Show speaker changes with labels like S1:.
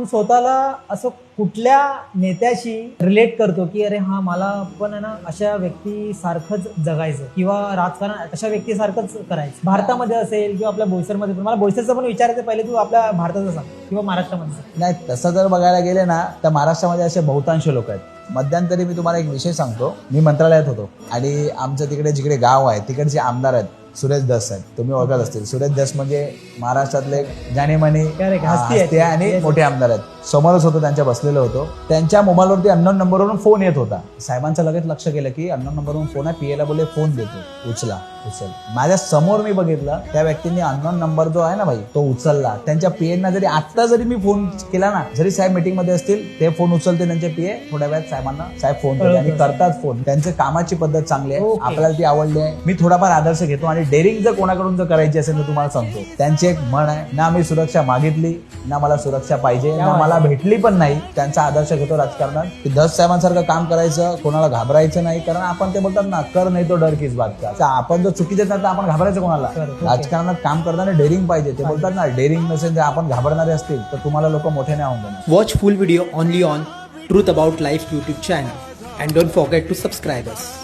S1: तू स्वतःला असं कुठल्या नेत्याशी रिलेट करतो की अरे हा मला पण आहे ना अशा व्यक्ती सारखंच जगायचं किंवा राजकारण अशा व्यक्ती सारखंच करायचं. भारतामध्ये असेल किंवा आपल्या बोईसरमध्ये पण मला बोईसरचं पण विचारायचं पहिले तू आपल्या भारताचं सांग किंवा महाराष्ट्रामध्ये सांग.
S2: नाही तसं जर बघायला गेले ना तर महाराष्ट्रामध्ये असे बहुतांश लोक आहेत. मध्यंतरी मी तुम्हाला एक विषय सांगतो. मी मंत्रालयात होतो. आणि आमचं तिकडे जिकडे गाव आहे तिकडचे आमदार आहेत. सुरेश दस आहेत तुम्ही ओळखत असतील. सुरेश दस म्हणजे महाराष्ट्रातले जाणेमाने आणि मोठे आमदार आहेत. समोरच होतो त्यांच्या बसलेलो होतो. त्यांच्या मोबाईलवरती अननोन नंबरवरून फोन येत होता. साहेबांचं लगेच लक्ष केलं की अननोन नंबरवरून फोन आहे पीएला बोलले फोन देतो. उचला उचल. माझ्यासमोर मी बघितलं त्या व्यक्तींनी अननोन नंबर जो आहे ना भाई तो उचलला. त्यांच्या पीएना जरी आता जरी मी फोन केला ना जरी साहेब मीटिंगमध्ये असतील ते फोन उचलते त्यांचे पीए थोड्या वेळात साहेबांना साहेब फोन करते आणि करतात फोन त्यांचे कामाची पद्धत चांगली आहे. आपल्याला ती आवडली आहे. मी थोडाफार आदर्श घेतो आणि डेअरिंग जर कोणाकडून जर करायची असेल तर तुम्हाला सांगतो. त्यांची एक म्हण आहे ना मी सुरक्षा मागितली ना मला सुरक्षा पाहिजे ना मला भेटली पण नाही त्यांचा आदर्श घेतो राजकारणात. की दस साहेबांसारखं काम करायचं कोणाला घाबरायचं नाही कारण आपण ते बोलतात ना कर नाही तो डर किस बात का. आपण जर चुकीचे तर आपण घाबरायचं कोणाला. राजकारणात काम करताना डेअरिंग पाहिजे. ते बोलतात ना डेअरिंग नसेल जर आपण घाबरणारे असतील तर तुम्हाला लोक मोठे नाही होऊन
S3: full video only on Truth About Life YouTube channel. And don't forget to subscribe us.